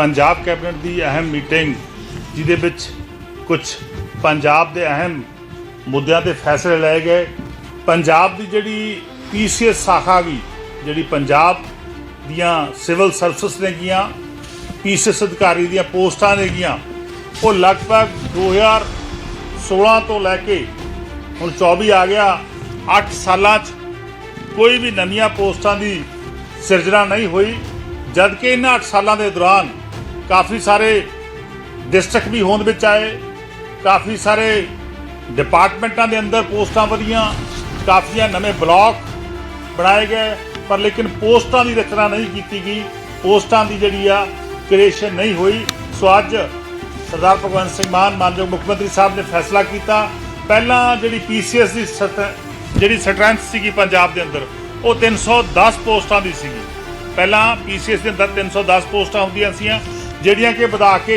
Punjab cabinet ਦੀ ਅਹਿਮ meeting, ਜਿਹਦੇ ਵਿੱਚ ਕੁਝ ਪੰਜਾਬ ਦੇ ਅਹਿਮ ਮੁੱਦਿਆਂ ਤੇ ਫੈਸਲੇ ਲਏ ਗਏ। ਪੰਜਾਬ ਦੀ ਜਿਹੜੀ ਪੀਸੀਐਸ ਸ਼ਾਖਾ ਵੀ, ਜਿਹੜੀ ਪੰਜਾਬ ਦੀਆਂ ਸਿਵਲ ਸਰਵਿਸ ਨੇ ਗੀਆਂ, ਪੀਸੀਐਸ ਅਧਿਕਾਰੀ ਦੀਆਂ ਪੋਸਟਾਂ ਨੇ ਗੀਆਂ, ਉਹ ਲਗਭਗ 2016 ਤੋਂ ਲੈ ਕੇ ਹੁਣ 24 ਆ ਗਿਆ 8 ਸਾਲਾਂ 'ਚ ਕੋਈ ਵੀ ਨਵੀਆਂ ਪੋਸਟਾਂ ਦੀ ਸਿਰਜਣਾ ਨਹੀਂ ਹੋਈ, ਜਦਕਿ ਇਹਨਾਂ 8 ਸਾਲਾਂ ਦੇ ਦੌਰਾਨ ਕਾਫੀ ਸਾਰੇ ਡਿਸਟ੍ਰਿਕਟ ਵੀ ਹੋਂਦ ਵਿੱਚ ਆਏ, ਕਾਫੀ ਸਾਰੇ ਡਿਪਾਰਟਮੈਂਟਾਂ ਦੇ ਅੰਦਰ ਪੋਸਟਾਂ ਵਧੀਆਂ, ਕਾਫੀਆਂ ਨਵੇਂ ਬਲਾਕ ਬਣਾਏ ਗਏ, ਪਰ ਲੇਕਿਨ ਪੋਸਟਾਂ ਦੀ ਰਚਨਾ ਨਹੀਂ ਕੀਤੀ ਗਈ। ਪੋਸਟਾਂ ਦੀ ਜਿਹੜੀ ਆ ਕ੍ਰੀਏਸ਼ਨ ਨਹੀਂ ਹੋਈ। ਸੋ ਅੱਜ ਸਰਦਾਰ ਭਗਵੰਤ ਸਿੰਘ ਮਾਨ, ਮਾਨਯੋਗ ਮੁੱਖ ਮੰਤਰੀ ਸਾਹਿਬ ਨੇ ਫੈਸਲਾ ਕੀਤਾ। ਪਹਿਲਾਂ ਜਿਹੜੀ ਪੀਸੀਐਸ ਦੀ ਸਤ ਜਿਹੜੀ ਸਟਰੈਂਥ ਸੀਗੀ ਪੰਜਾਬ ਦੇ ਅੰਦਰ, ਉਹ 310 ਪੋਸਟਾਂ ਦੀ ਸੀਗੀ। ਪਹਿਲਾਂ ਪੀਸੀਐਸ ਦੇ ਅੰਦਰ 310 ਪੋਸਟਾਂ ਹੁੰਦੀਆਂ ਸੀਆਂ। ਜਿਹੜੀਆਂ ਕਿ ਵਧਾ ਕੇ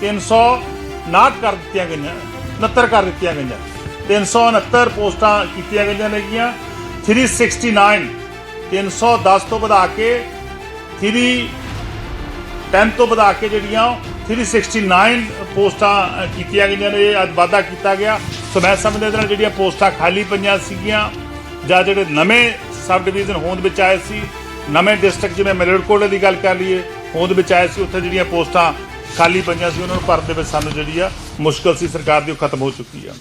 359 ਕਰ ਦਿੱਤੀਆਂ ਗਈਆਂ 69 ਕਰ ਦਿੱਤੀਆਂ ਗਈਆਂ। 369 ਪੋਸਟਾਂ ਕੀਤੀਆਂ ਗਈਆਂ ਨੇਗੀਆਂ। 369 310 ਤੋਂ ਵਧਾ ਕੇ 3 10 ਤੋਂ ਵਧਾ ਕੇ ਜਿਹੜੀਆਂ 369 ਪੋਸਟਾਂ ਕੀਤੀਆਂ ਗਈਆਂ ਨੇ ਅੱਜ ਵਾਧਾ ਕੀਤਾ ਗਿਆ। ਸੋ ਮੈਂ ਸਮਝਦਾ ਇਹਦੇ ਨਾਲ ਜਿਹੜੀਆਂ ਪੋਸਟਾਂ ਖਾਲੀ ਪਈਆਂ ਸੀਗੀਆਂ ਜਾਂ ਜਿਹੜੇ ਨਵੇਂ ਸਬ ਡਿਵੀਜ਼ਨ ਹੋਂਦ ਵਿੱਚ ਆਏ ਸੀ, ਨਵੇਂ ਡਿਸਟ੍ਰਿਕਟ ਜਿਵੇਂ ਮਲੇਰਕੋਟਲੇ ਦੀ ਗੱਲ ਕਰ ਲਈਏ ਹੋਂਦ ਵਿੱਚ ਆਏ ਸੀ, ਉੱਥੇ ਜਿਹੜੀਆਂ ਪੋਸਟਾਂ ਖਾਲੀ ਪਈਆਂ ਸੀ, ਉਹਨਾਂ ਨੂੰ ਭਰਨ ਦੇ ਵਿੱਚ ਸਾਨੂੰ ਜਿਹੜੀ ਆ ਮੁਸ਼ਕਲ ਸੀ, ਸਰਕਾਰ ਦੀ ਉਹ ਖਤਮ ਹੋ ਚੁੱਕੀ ਆ।